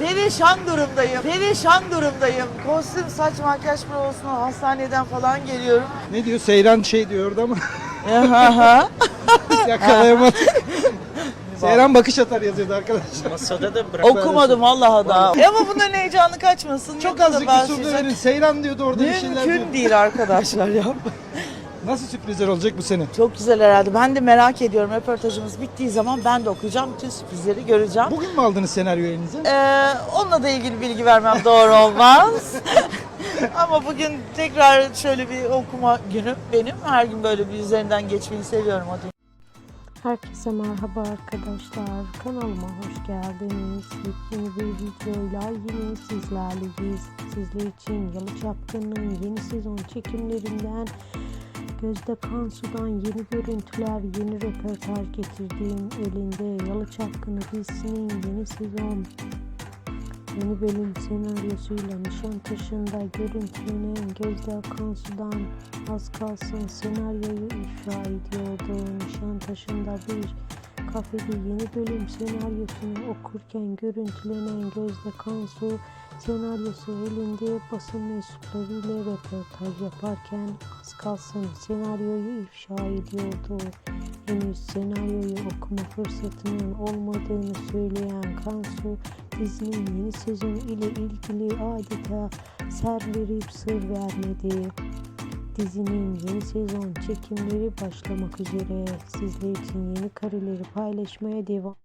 Perişan durumdayım. Perişan durumdayım. Kostüm, saç, makyaj provasına hastaneden falan geliyorum. Ne diyor? Seyran şey diyordu ama Aha. yakalayamadık. Seyran bakış atar yazıyordu arkadaşlar. Masada da bırak. Okumadım Allah'a da. E ama bunların heyecanı kaçmasın. Çok azıcık bir verin. Seyran diyordu orada bir şeyler diyordu. Mümkün değil arkadaşlar ya. Nasıl sürprizler olacak bu sene? Çok güzel herhalde. Ben de merak ediyorum. Röportajımız bittiği zaman ben de okuyacağım. Bütün sürprizleri göreceğim. Bugün mü aldınız senaryoyu elinize? Ee, onunla da ilgili bilgi vermem doğru olmaz. Ama bugün tekrar şöyle bir okuma günüm benim. Her gün böyle bir üzerinden geçmeyi seviyorum dünya. Herkese merhaba arkadaşlar. Kanalıma hoş geldiniz. Yepyeni bir videoyla yine sizlerleyiz. Sizler için Yalı Çapkın'ın yeni sezon çekimlerinden Gözde Kansu'dan yeni görüntüler, yeni röportaj getirdiğim elinde Yalı Çapkını dizisinin yeni sezon Yeni bölüm senaryosuyla Nişantaşı'nda görüntülenen Gözde Kansu'dan az kalsın senaryoyu ifşa ediyordu. Nişantaşı'nda bir kafede yeni bölüm senaryosunu okurken görüntülenen Gözde Kansu senaryosu elinde basın mensuplarıyla röportaj yaparken az kalsın senaryoyu ifşa ediyordu. Henüz senaryoyu okuma fırsatının olmadığını söyleyen Kansu dizinin yeni sezonu ile ilgili adeta ser verip sır vermedi. Dizinin yeni sezon çekimleri başlamak üzere. Sizler için yeni kareleri paylaşmaya devam